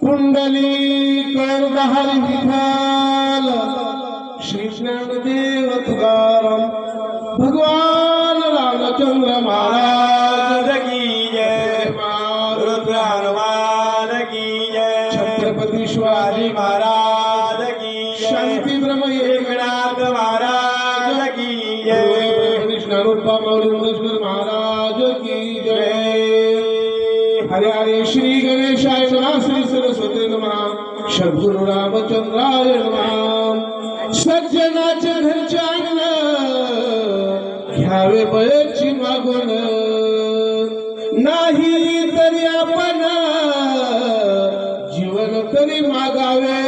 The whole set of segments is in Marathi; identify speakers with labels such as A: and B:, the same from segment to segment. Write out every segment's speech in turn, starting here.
A: कुंडली करहरी नाही तरी आपण जीवन तरी मागावे?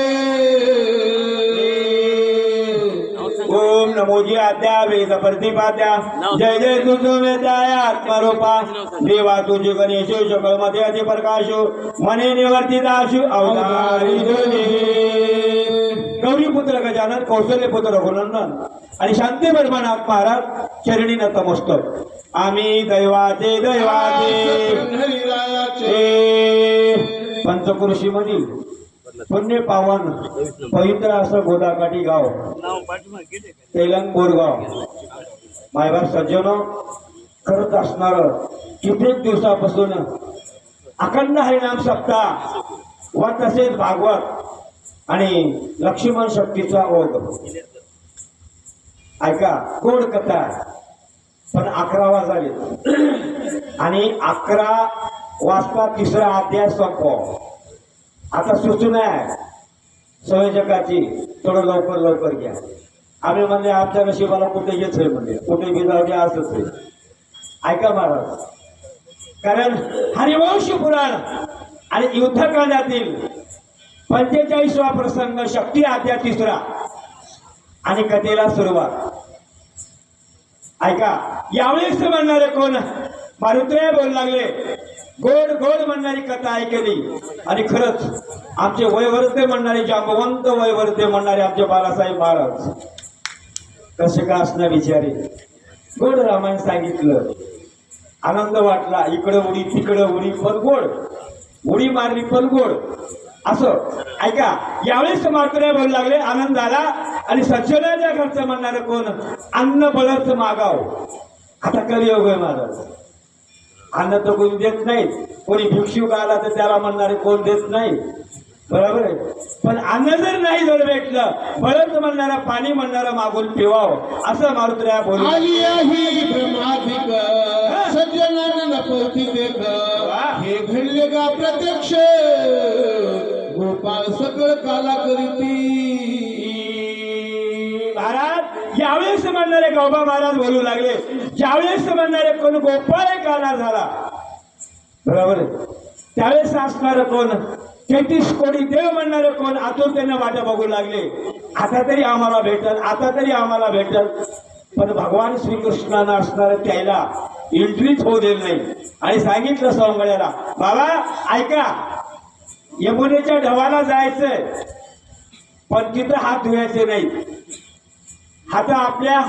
B: ओम नमोजी आद्या वेद प्रतिपाद्या जय जय तुझो आत्मरूपा. देवा तुझे गणेश सकळमध्ये अति प्रकाश. मने निवर्ती दाशु अवतारी गौरी पुत्र गजानन कौशल्य पुत्र रघुनंदन. आणि शांती बर्मानाथ महाराज चरणी नतमस्तक. आम्ही दैवाचे दैवाचे. पंचकृषी मधील पुण्य पावन पवित्र असं गोदाकाठी गाव. तेलंग बोरगाव मायबाप सज्जनो करत असणार कित्येक दिवसापासून अखंड हरिनाम सप्ताह व तसेच भागवत आणि लक्ष्मण शक्तीचा ओघ. ऐका गोड कथा. पण अकरा वाजावेत आणि अकरा वाजता तिसरा अध्याय संपव. आता सूचना आहे. संयोजकाची थोडं लवकर लवकर घ्या. आम्ही म्हणजे आमच्या नशिबाला कुठे येत आहे म्हणजे कुठे बी असंच आहे. ऐका महाराज. कारण हरिवंश पुराण आणि युद्धकांडातील पंचेचाळीसवा प्रसंग शक्ती आद्या तिसरा आणि कथेला सुरुवात. ऐका यावेळेस म्हणणारे कोण? मारुत्रे बोलू लागले. गोड गोड म्हणणारी कथा ऐकली. आणि खरंच आमचे वयवर्ते म्हणणारे जांबवंत वयवर्ते म्हणणारे आमचे बाळासाहेब महाराज कसे का असणार विचारे गोड रामायण सांगितलं. आनंद वाटला. इकडं उडी तिकडं उडी पण गोड. उडी मारली पण गोड. असं ऐका यावेळेस मात्र बोलू लागले. आनंद झाला. आणि सज्जनाच्या घरचं म्हणणारं कोण? अन्न बळच मागाव. आता कलियोग आहे महाराज अन्न तर कोणी देत नाही. कोणी भिक्षुक आला तर त्याला म्हणणारे कोण देत नाही. बरोबर आहे? पण अन्न जर नाही जर भेटलं बळच म्हणणारा पाणी म्हणणारा मागून पिवावं. असं मारुत्र्या बोलू
A: हे. घडले का प्रत्यक्ष? गोपाळ सकळ काला करीती
B: ज्यावेळेस म्हणणारे गौबा महाराज बोलू लागले ज्यावेळेस म्हणणारे कोण गोपाळ गाणार झाला. बरोबर त्यावेळेस असणार कोण? तेहतीस कोणी देव म्हणणारे कोण? आतुरतेनं वाटा बघू लागले. आता तरी आम्हाला भेटल आता तरी आम्हाला भेटल. पण भगवान श्रीकृष्णानं असणार त्याला एंट्रीच होऊ दिली नाही. आणि सांगितलं सवंगड्याला बाबा ऐका यमुनेच्या ढवाला जायचंय पण तिथं हात धुवायचे नाही. हात आपल्या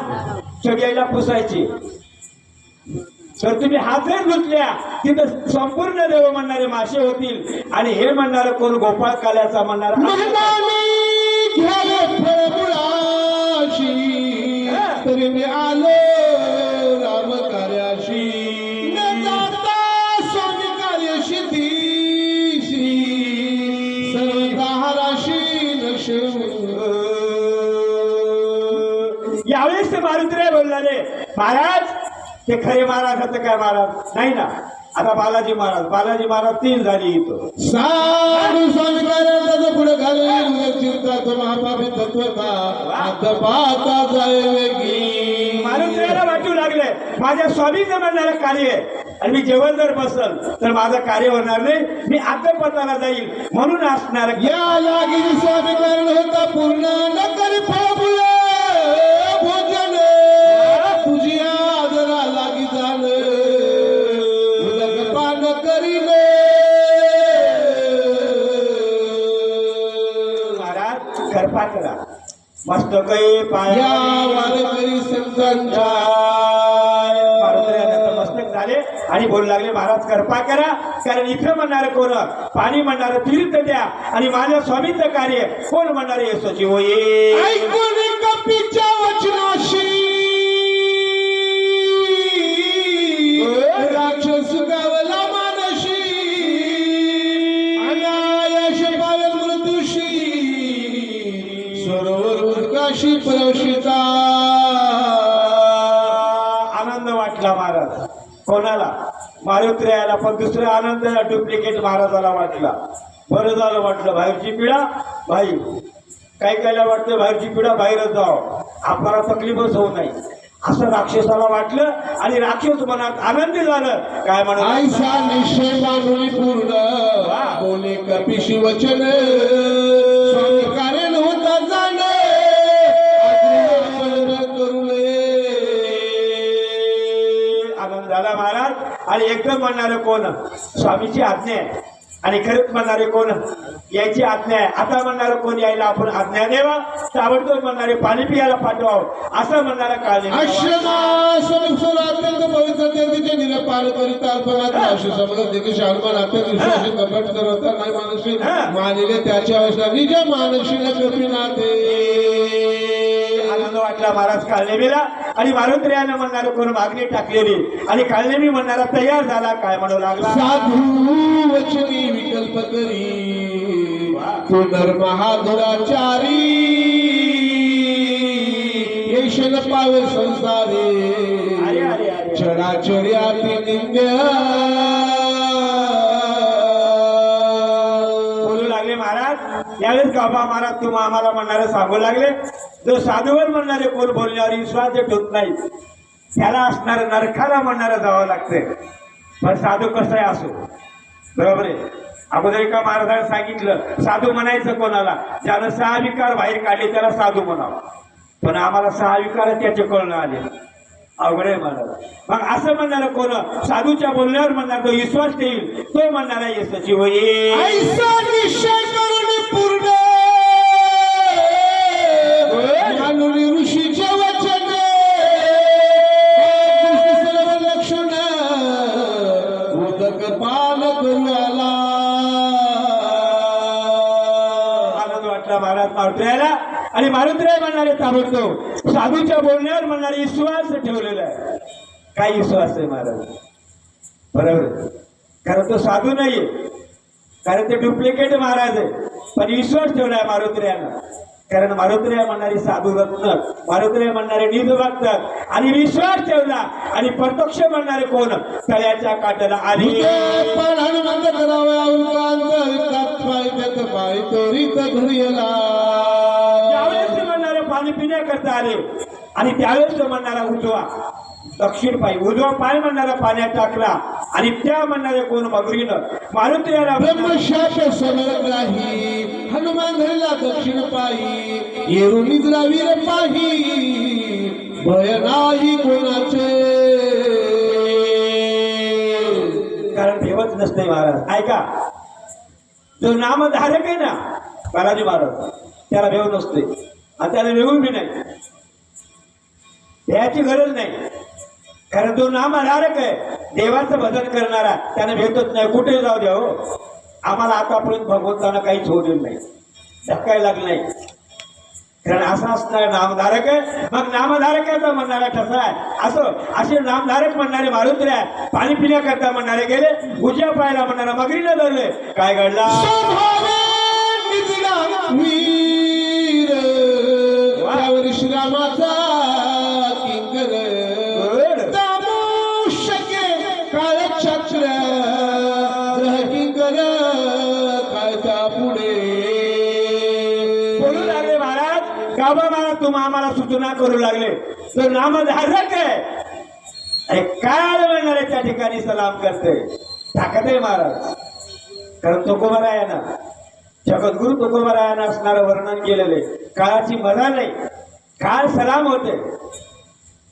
B: चढ्याला पुसायचे. तर तुम्ही हातच धुतल्या तिथं संपूर्ण देव म्हणणारे मासे होतील. आणि हे म्हणणारं कोण? गोपाळ काल्याचा म्हणणार
A: तरी मी आलो
B: महाराज ते खरे महाराज आता काय महाराज? नाही ना. आता बालाजी महाराज. बालाजी महाराज तीन झाली इथं.
A: साधू स्वामी कार्याचा पुढे घालून चिंता तो महापापी तत्वता आता पाहता
B: वाटू लागले. माझ्या स्वामीचं म्हणणारं कार्य आहे. आणि मी जेवण जर बसल तर माझं कार्य होणार नाही. मी आत्मपताला जाईल. म्हणून असणार
A: या लागी स्वामी करण होता पूर्ण न करी
B: मस्त काही
A: या
B: पाया
A: वारकरी संतांच्या.
B: मस्तक झाले आणि बोलू लागले महाराज कृपा करा कारण इथं म्हणणार कोण? पाणी म्हणणार तीर्थ द्या आणि माझ्या स्वामीचं कार्य. कोण म्हणणार यशस्वी होये पण दुसरा आनंद डुप्लिकेट महाराजाला वाटला. बरं झालं वाटलं बाहेरची पिढा भाई काही कायला वाटतं? बाहेरची पिढा बाहेरच जावं. आपल्याला तकलीफच होऊ नये असं राक्षसाला वाटलं आणि राक्षस मनात आनंदी झालं. काय
A: आयसा निश्चय पूर्ण. बोले कपिशी वचन
B: आणि एकदम म्हणणारे कोण? स्वामीची आज्ञा आहे. आणि खरंच म्हणणारे कोण? यायची आज्ञा आहे. आता म्हणणारं कोण यायला आपण आज्ञा द्यावा? ताबडतोब म्हणणारे पाणी पियाला पाठवावं. असं म्हणणारा काळजी
A: आश्रमासमस्वर अत्यंत पवित्र तिचे निरपार करीत अर्पणात अशी समजत की शालमान अत्यंत विश्वासी कपट करता नाही मानसी मानिले त्याच्या निज कपिनाथे.
B: आनंद वाटला महाराज काळनेमीला. आणि मारुत्र्यानं म्हणणारं कोण मागणी टाकलेली. आणि काळनेमी म्हणणारा तयार झाला काय म्हणू लागला?
A: साधू वचनी विकल्प करी. तू महादुराचारी येशन पावे संसारे.
B: निंद्य. लागले महाराज? यावेळेस गाभा महाराज तुम्हा आम्हाला म्हणणारे सांगू लागले. जो साधूवर म्हणणारे कोण बोलण्यावर विश्वास जे ठेवत नाही त्याला असणार नरखाला म्हणणारं जावं लागतंय. पण साधू कसं आहे असो बरोबर आहे? अगोदर एका महाराजाने सांगितलं साधू म्हणायचं कोणाला? ज्यानं सहा विकार बाहेर काढले त्याला साधू म्हणावं. पण आम्हाला सहा विकार त्याचे कळणं आले. अवघड आहे महाराज. मग असं म्हणणारं कोण? साधूच्या बोलण्यावर म्हणणार तो विश्वास ठेईल तो म्हणणारा यशस्वी होईल. वाटला आणि मारुत्र्या म्हणणारे ताबडतोब साधूच्या बोलण्यावर म्हणणारे विश्वास ठेवलेला आहे. काय विश्वास आहे महाराज? बरोबर कारण तो साधू नाही कारण ते डुप्लिकेट महाराज आहे. पण विश्वास ठेवलाय मारुत्र्यानं कारण मारुत्र्या म्हणणारी साधू रत्न मारुत्र्या म्हणणारे निध बघतात आणि विश्वास ठेवला आणि प्रत्यक्ष म्हणणारे कोण? तळ्याच्या काट्याला आली.
A: त्यात पाय तोरीत घडीला
B: त्यावेळेस ते म्हणणारे पाणी पिण्याकरता आले. आणि त्यावेळेस तो म्हणणारा उजवा. दक्षिण पाय उजवा पाय म्हणणारा पाण्यात टाकला. आणि त्या म्हणणारे कोण? मगरीनं. मारुती याला
A: ब्रह्मशाप समग्राही हनुमान धरला दक्षिण पायी. येरू निद्रा वीर पाही भय नाही कोणाचे.
B: कारण ठेवत नसते महाराज. ऐका जो नामधारक आहे ना बालाजी महाराज. त्याला भेव नसते. आणि त्याला भेवून बी नाही. भ्याची गरज नाही. कारण तो नामधारक आहे. देवाचं भजन करणारा त्याने भेटत नाही. कुठे जाऊ द्या हो? आम्हाला आतापर्यंत भगवंतानं काहीच होऊ दिलं नाही. धक्काय लागलं नाही. कारण असं असणार नामधारक आहे. मग नामधारकाचा म्हणणारा कसा आहे. असं असे नामधारक म्हणणारे मारुत्रे आहे पाणी पिण्याकरता म्हणणारे गेले उज्या पाहायला म्हणणारा मगरीला धरले. काय घडला?
A: श्रीरामाचा
B: करू लागले. तो नामधारक आहे. अरे काय म्हणणारे त्या ठिकाणी सलाम करते ताकद आहे महाराज. कारण तुकोबरायाना जगद्गुरु तुकोबरायाना असणारं वर्णन केलेले काळाची मजा नाही. काळ सलाम होते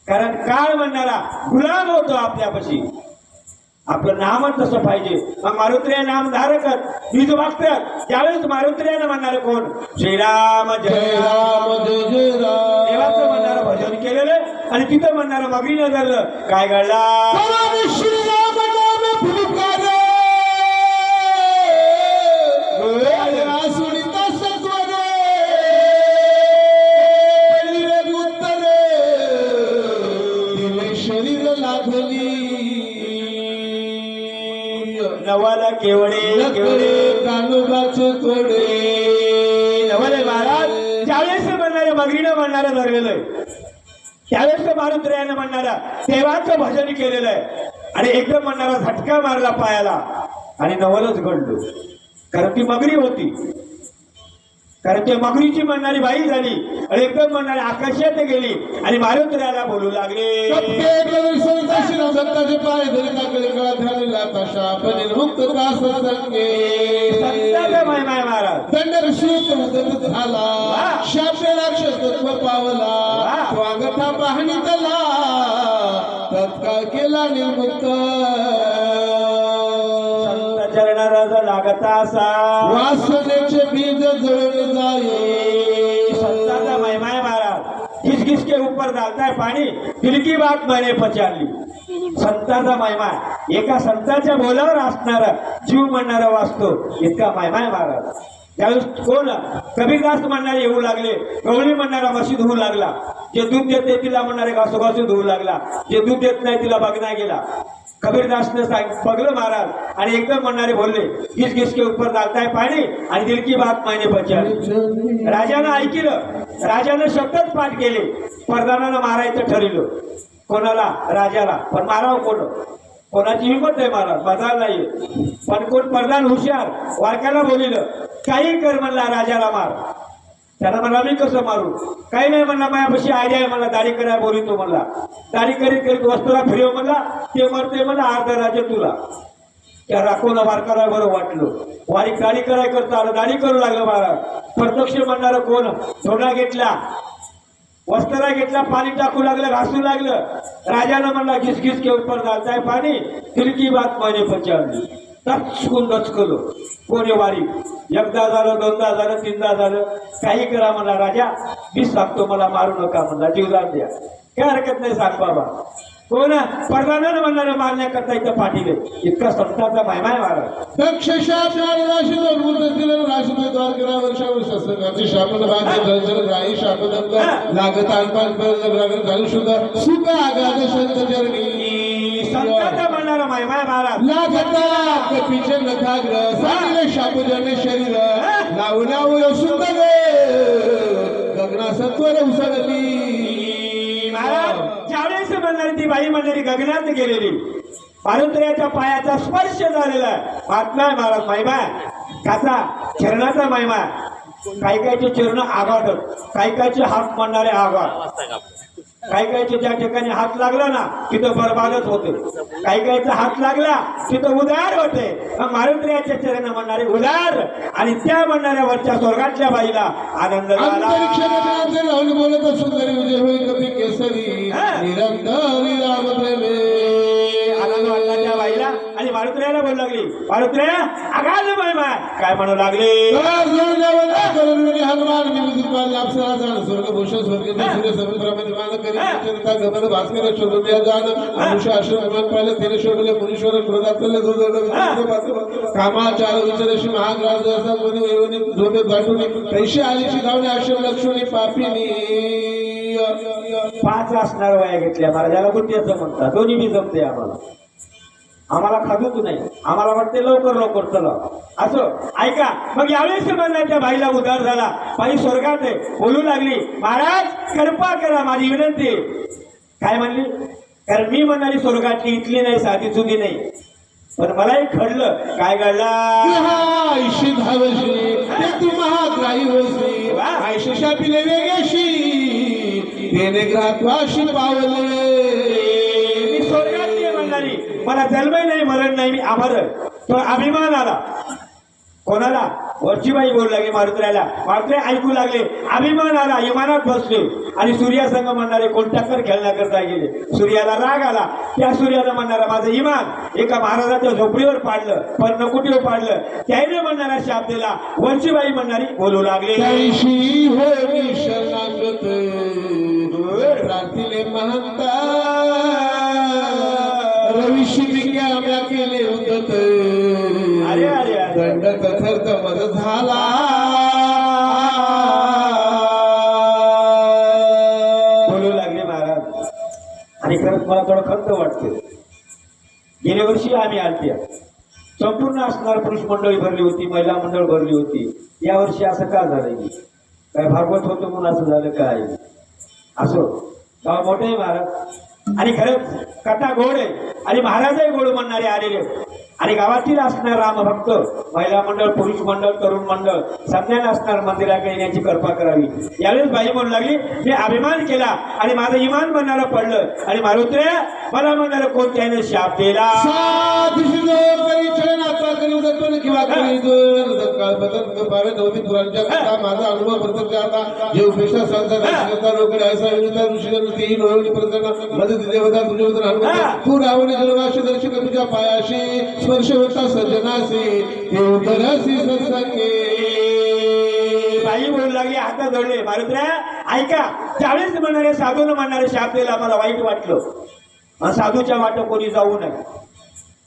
B: कारण काळ म्हणणारा गुलाम होतो आपल्यापाशी. आपलं नामच तसं पाहिजे. मग मारुत्र्या नाम धारक मी जो मागतात त्यावेळेस मारुत्र्यानं म्हणणार कोण? श्रीराम जय राम.
A: जय जय राम
B: देवाचं म्हणणारं भजन केलेलं आणि तिथं म्हणणारं मगरी न काय? घडला
A: शरीर लागली
B: नवाला केवडे केवडे.
A: कानोबाचे तोडे
B: नवले महाराज ज्यावेळेस म्हणणारे मगरीनं म्हणणारं धरलेलं त्यावेळेस मारुत्र्यानं म्हणणारा देवाचं भजन केलेलं आहे. आणि एकदम म्हणणारा झटका मारला पायाला. आणि नवलच घडलो. कारण ती मगरी होती. कारण ते मगरीची म्हणणारी बाई झाली. आणि एकदम म्हणणारी आकाशात गेली. आणि मारुत्र्याला बोलू लागले.
A: दत्ताचे पाय धरी टाकले गळा झालेला कशा पण मुक्त दास संगे
B: संताचा माय माय महाराज
A: दंड ऋषी उदक झाला शापे राक्षस तत्व पावला स्वागता पाहणी तला तत्काळ केला निर्मुक्त
B: संत चरणाराचा लागता असा
A: वासनेचे बीज जळून जाये
B: संताचा महिमाय महाराज. घिस घिस के ऊपर डालता है पाणी दिल की बात मैंने पचारली. संताचा महिमा एका संताच्या बोलावर असणार जीव म्हणणारा वाचतो. इतका महिमाय महाराज. त्यावेळेस कोण? कबीरदास म्हणणारे येऊ लागले. गवळी म्हणणारा मशीद होऊ लागला. जे दूध देते तिला म्हणणारे घासोघासून धुवू लागला. जे दूध देत नाही तिला बघण्या गेला. कबीरदासने सांग बघलं महाराज. आणि एकदम म्हणणारे बोलले घिस घिस के ऊपर डालताय पाणी आणि दिलकी बाप बात मैंने राजानं ऐकलं राजानं शब्दच पाठ केले परदानानं मारायचं ठरवलं. कोणाला? राजाला. पण मारावं कोण? कोणाची हिंमत नाही महाराज बदल नाही पण कोण? प्रधान हुशार वारक्याला बोलिलं काही कर म्हणला राजाला मार. त्याला म्हणला मी कसं मारू? काही नाही म्हणला मायापाशी आयडिया आहे मला दाढी करायला बोलितो म्हणला. दाढी करीत करीत वस्तूला फिरव म्हणला ते मरते म्हणला अर्ध राज्य तुला. त्या राखोला वार बरं वाटलं. वारी दाढी कराय करता आलं दाढी करू लागलं महाराज प्रत्यक्ष म्हणणारं कोण? झोडा घेतला. वस्त्रा घेतला पाणी टाकू लागलं घासू लागलं. राजानं म्हणला घिस घिस के ऊपर पाणी. तिरकी बात माझे पचावली. टचकून दचकलो. कोणी वारी एकदा झालं दोनदा झालं तीनदा झालं. काही करा म्हणला राजा. मी सांगतो मला मारू नका म्हणला जीव जाऊन द्या. काय हरकत नाही सांग बाबा. कोण परदानानं म्हणणार मारण्याकरता इथं पाठीले. इतका संताचा मायमाय महाराज.
A: तक्षशाप राशी दिलं राशी द्वार करा वर्षा भाग्य लागत घालू सुद्धा सुख संत चरणी
B: संताचा महाराज.
A: लागता कपीचे नखाग्र शरीर. लावू लावू सुद्धा गगना सत्वर उसळली.
B: महाराज ज्यावेळेस म्हणणारी ती बाई म्हणणारी गगनात गेलेली. पारंत्र्याच्या पायाचा स्पर्श झालेला आहे. महाराज महिमा काचा चरणाचा महिमा काही काहीचे चरण आघाडत काही काहीचे हात म्हणणारे आघाड काही काहीचे ज्या ठिकाणी हात लागला ना तिथं बरबादच होते. काही काहीचा हात लागला तिथं उदार होते. मारुत्र्याच्या चरण म्हणणारे उदार आणि त्या म्हणणाऱ्या वरच्या स्वर्गातल्या बाईला आनंद झाला.
A: बोलत सुंदरी विजय होई कपी केसरी. निरंतरी
B: मारुत्र्याला बोलू लागली. मारुत्र्या अगाध महिमा काय म्हणू लागले?
A: हनुमान स्वर्गभूषण स्वर्ग सूर्य समुद्रामध्ये मान करी भास्कर शोधून या जाण. मनुष्य आश्रम विमान पाहिले तेने शोधले मुनीश्वर क्रोधातले जोडले कामाचार विचारशी महाग्राज असा कोणी वैवनी झोपे गाठून पैसे आलीची धावणे आश्रम लक्ष्मी पापिनी.
B: पाच असणार वया घेतल्या महाराजाला बुद्धिचं म्हणतात दोन्ही बी जमते आम्हाला. आम्हाला खाजूच नाही. आम्हाला वाटते लवकर लवकर चला. असं ऐका. मग यावेळेस त्या बाईला उद्धार झाला. बाई स्वर्गात आहे. बोलू लागली. महाराज कृपा करा माझी विनंती. आहे." काय म्हणली? कारण मी म्हणाली स्वर्गातली इथली नाही साधी सुधी नाही. पण मलाही घडलं काय घडला?
A: आयुष्य धावशी आयुष्य शापिले वेगेशी. तेने ग्राहत्वाशी पावले.
B: मला जन्मही नाही मरण नाही मी आभार तो अभिमान आला. कोणाला? वरचीबाई बोलू लागली मारुत्र्याला. मारुत्रे ऐकू लागले. अभिमान आला इमानात बसले. आणि सूर्यासंग म्हणणारे कोण टक्कर खेळण्याकरता गेले? सूर्याला राग आला. त्या सूर्याला म्हणणारा माझं इमान एका महाराजाच्या झोपडीवर पाडलं पण पाडलं. त्याने म्हणणारा शाप दिला. वरचीबाई म्हणणारी बोलू लागले.
A: कैशी केले उदत. दंड कथर्थ मद झाला.
B: बोलू लागले महाराज. आणि खरंच मला थोडं खंत वाटते. गेल्या वर्षी आम्ही आलत्या. संपूर्ण असणार पुरुष मंडळी भरली होती महिला मंडळ भरली होती. यावर्षी असं का झालं काय भागवत होतं म्हणून असं झालं काय? असो. गाव मोठे आहे महाराज. आणि खरंच कथा गोड आहे. आणि महाराजही गोड म्हणणारे आलेले. आणि गावातील असणार रामभक्त महिला मंडळ पुरुष मंडळ तरुण मंडळ सगळ्यांना असणार मंदिराकडे येण्याची कृपा करावी. यावेळेस बाई म्हणू लागली मी अभिमान केला आणि माझं इमान म्हणणारं पडलं. आणि मारुत्रे मला म्हणणार कोणत्याने शाप दिला?
A: किंवा पावे कथा माझा अनुभव प्रत्यक्ष आता. जे उपेक्षा संसार करता रोकडे ऐसा विनुता ऋषीगण तेही लोळवणी प्रसन्न मदत देवता हनुमंत तू रावण दर्शक तुझ्या पायाशी. स्पर्श होता सज्जनासी ते उदरासी सत्संगे
B: बाई बोलू लागली हात जोडले. मारुत्र्या ऐका. त्यावेळेस म्हणणारे साधून म्हणणारे शाप दिला मला वाईट वाटलं. साधूच्या वाट कोणी जाऊ नये.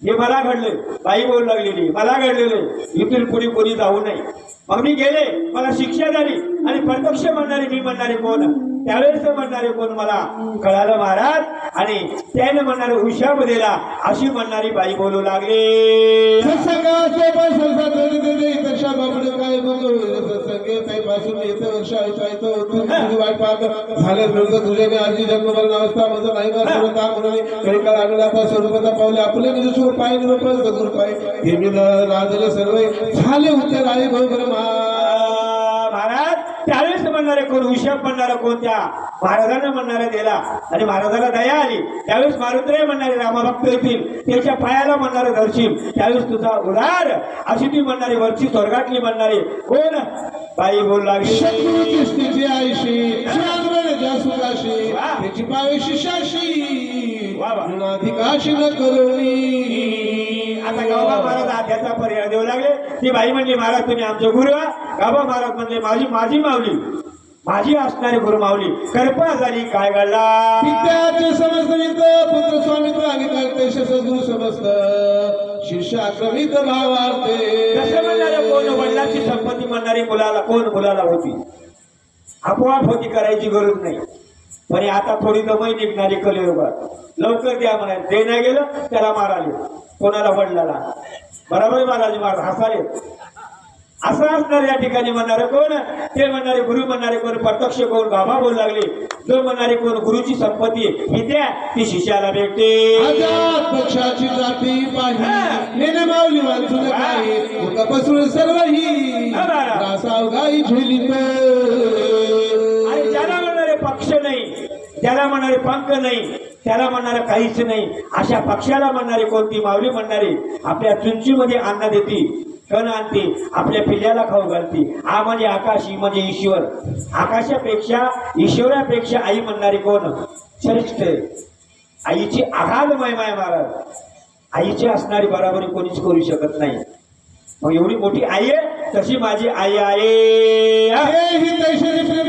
B: हे मला घडलं बाई बोलू लागलेली. मला घडलेले इथून कुणी कोणी जाऊ नये. मग मी गेले. मला शिक्षा झाली. आणि प्रत्यक्ष म्हणणारे मी म्हणणारे कोण? त्यावेळेस म्हणणारे कोण मला? कळालं महाराज. आणि त्याने म्हणणारे हुशाब दिला अशी म्हणणारी बाई बोलू लागली.
A: वाट पाहत झाले मिळतं तुझे मी आजी जन्मभरण अवस्था माझं नाही बा सर्व काम म्हणून काही काळ स्वरूपाचा पावले आपले निज सुख पाय निरूपण सदुर पाय हे मी राजले सर्व झाले होते राई भाऊ बरं मा
B: त्यावेळेस म्हणणारे कोण हुशाब म्हणणारा कोण त्या? महाराजांना म्हणणारा दिला आणि महाराजाला दया आली. त्यावेळेस मारुत्रे म्हणणारे रामभक्त येतील त्याच्या पायाला म्हणणारे धरशील. त्यावेळेस तुझा उदार. अशी ती म्हणणारी वरची स्वर्गातली म्हणणारी कोण? बाई बोलू लागली.
A: स्थिती आयशी त्याची पावेशी शाशी न करुणी.
B: आता गावबा महाराज आध्याचा पर्याय देऊ लागले. ती बाई म्हणली महाराज तुम्ही आमचे गुरु. गावबा महाराज म्हणले माझी माझी माऊली माझी असणारी गुरु माऊली कृपा झाली काय घडला?
A: समस्त पुत्र स्वामित्व आणि सद्गुरु समस्त शिष्य आक्रमित भावार्थे.
B: कसं म्हणणारे कोण वडिलांची संपत्ती म्हणणारी मुलाला कोण मुलाला होती? आपोआप होती करायची गरज नाही. पण आता थोडी दमई निघणारी कलियुगात लवकर द्या म्हणाले. ते नाही गेलं त्याला माराले कोणाला वडिलाला बरोबर महाराज मार हसाले असं असणार या ठिकाणी म्हणणारे कोण? ते म्हणणारे गुरु म्हणणारे कोण? प्रत्यक्ष कोण? गाभा बोलू लागले. जो म्हणणारे कोण? गुरुची संपत्ती ही द्या ती शिष्याला भेटते.
A: पक्षाची जाती पाही नेने माऊली वाचून काही मुखपसून सर्वही
B: हा,
A: झुलित.
B: आणि ज्याला म्हणणारे पक्ष नाही त्याला म्हणणारे पंख नाही त्याला म्हणणारं काहीच नाही. अशा पक्षाला म्हणणारी कोणती माऊली म्हणणारी आपल्या चुंचीमध्ये अन्न देती कण आणते आपल्या पिल्ल्याला खाऊ घालते. आ म्हणजे आकाश ही म्हणजे ईश्वर. आकाशापेक्षा ईश्वरापेक्षा आई म्हणणारी कोण? श्रेष्ठ. आईची आघाद महिमाय महाराज आईची असणारी बराबरी कोणीच करू शकत नाही. मग एवढी मोठी आई आहे तशी माझी आई आहे. हा.
A: तैशरी प्रेम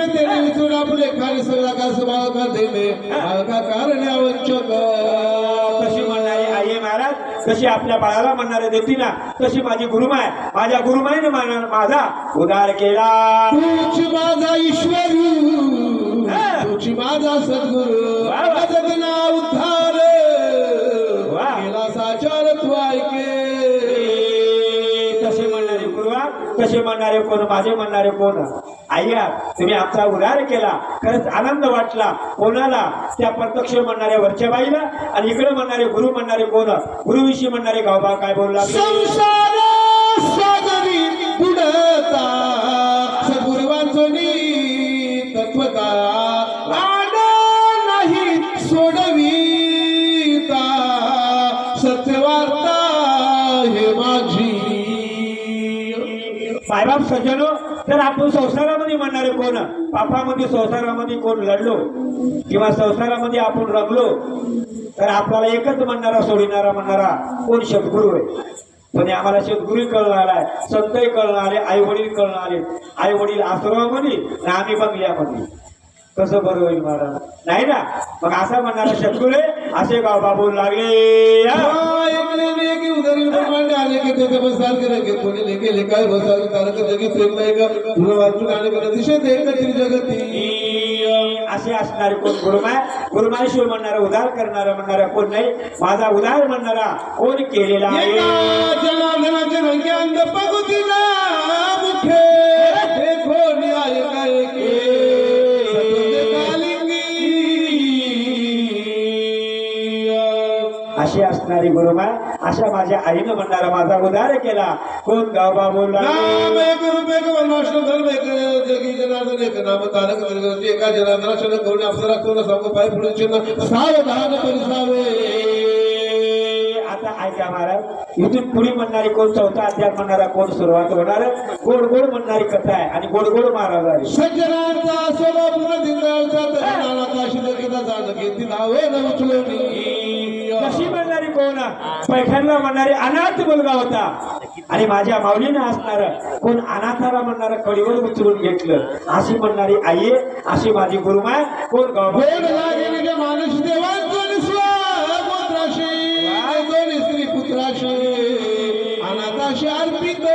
A: खाली सगळा का देणे कारण
B: तशी म्हणणारी आई आहे महाराज तशी आपल्या बाळाला म्हणणारे देती ना तशी माझी गुरुमाय माझ्या गुरुमाईने म्हणणार माझा उदार केला.
A: तुझी माझा ईश्वरू. तुझी माझा सद्गुरु.
B: म्हणणारे कोण माझे म्हणणारे कोण? आय्या तुम्ही आमचा उदार केला. खरंच आनंद वाटला. कोणाला? त्या प्रत्यक्ष म्हणणाऱ्या वरच्या बाईला आणि इकडे म्हणणारे गुरु म्हणणारे कोण? गुरुविषयी म्हणणारे गावबा काय बोलला सज्जनो तर आपण संसारामध्ये म्हणणारे कोण? पापामध्ये संसारामध्ये कोण लढलो? किंवा संसारामध्ये आपण रगलो तर आपल्याला एकच म्हणणारा सोडिणारा म्हणणारा कोण? सद्गुरू आहे. पण आम्हाला शेतगुरी कळणार आहे संतही कळणार आले आई वडील कळणार आले. आई वडील आश्रमामध्ये आणि आम्ही बंगल्यामध्ये. कसं बरं होईल महाराज नाही ना? मग असा म्हणणारा सद्गुरू आहे असे बाबू लागले.
A: काय की ही ब्रह्मांड आले की तेथे बसाल करेंगे कोणी लेके लेखाय बसाल तारक जगी प्रेम नाही का? तुला वाचून आणि बरं दिशेत एकत्री जगती?
B: असे असणारे कोण गुरुमाय? गुरुमायश्वर म्हणणारा उदार करणारा म्हणणारा कोण नाही? माझा उदार म्हणणारा कोण केलेला आहे? असणारी गुरुमाय अशा माझ्या आईनं म्हणणारा माझा उदार केला. कोण गावबा बोलला
A: एक करून अप्सरा करून सांगू पाय पुढे चिन्ह सावधान परिसावे.
B: आता ऐका महाराज इथून पुढे म्हणणारी कोण चौथा अध्याय म्हणणारा कोण सुरुवात होणार? गोड गोड म्हणणारी कथा आहे आणि गोड गोड महाराज आहे.
A: सज्जनांचा सोला पूर्ण दिंडाळचा तरी नानाचा शिलकेचा जाण घेती नावे न उचलवणी
B: कशी कोण पैठणला म्हणणारी अनाथ मुलगा होता. आणि माझ्या माऊलीनं असणार कोण अनाथाला म्हणणारा कडीवर उचलून घेतलं. अशी म्हणणारी आई अशी माझी गुरुमाय. कोण
A: स्त्री पुत्राशी. अनाथाशी अर्पित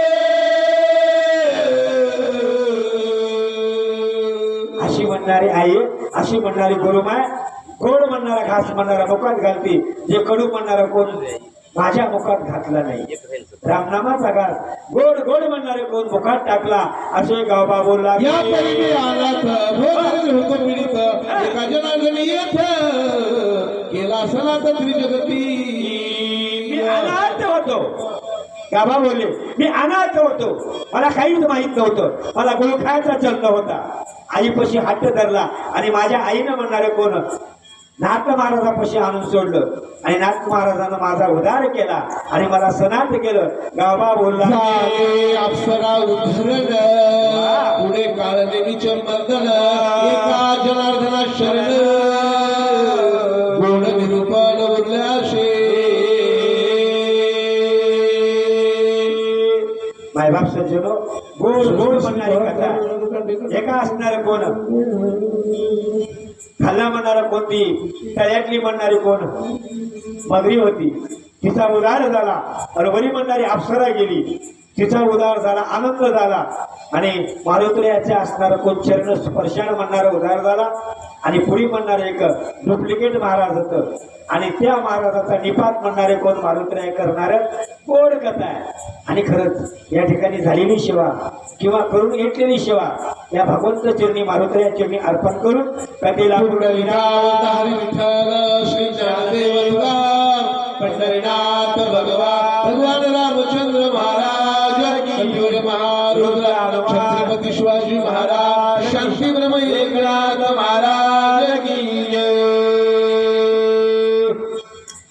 B: अशी म्हणणारी आई अशी म्हणणारी गुरुमाय. गोड म्हणणारा घास म्हणणारा मुखात घालते. जे कडू म्हणणारा कोण? माझ्या मुखात घातला नाही. रामनामाचा घास. गोड गोड म्हणणारे कोण मुखात टाकला? असे गावबा बोलला
A: त्रिजगती.
B: मी अनाथ होतो. गाबा बोलले मी अनाथ होतो. मला काहीच माहीत नव्हतं. मला गुरु खायचा छंद होता. आईपाशी हट्ट धरला आणि माझ्या आईनं म्हणणारे कोण? नाथ महाराजापाशी आणून सोडलं. आणि नाथ महाराजानं माझा उद्धार केला. आणि मला सनात केलं. गाबा बोलला.
A: अप्सरा उद्धरण पुढे काळदेवीचे मर्दन एका जनार्दना शरण. गोड निरूपण उरल्याशे
B: मायबाप सज्जनो गोड गोड म्हणणारी कथा. एका असणार कोण? खाल्ला म्हणणारा कोणती? तळ्यातली म्हणणारी कोण? मगरी होती. तिचा उदार झाला. अरवरी म्हणणारी अप्सरा गेली. तिचा उदार झाला आनंद झाला. आणि मारुतऱ्याचे असणारं कोण? चरण स्पर्शान म्हणणारा उदार झाला. आणि पुढी म्हणणारे एक डुप्लिकेट महाराज होतं. आणि त्या महाराजाचा निपात म्हणणारे कोण? मारुत्र्या करणार गोड कथा आहे? आणि खरंच या ठिकाणी झालेली सेवा किंवा करून घेतलेली सेवा या भगवंत चरणी मारुत्र्या चरणी अर्पण करून कधी पूर्ण
A: विठ्ठल श्री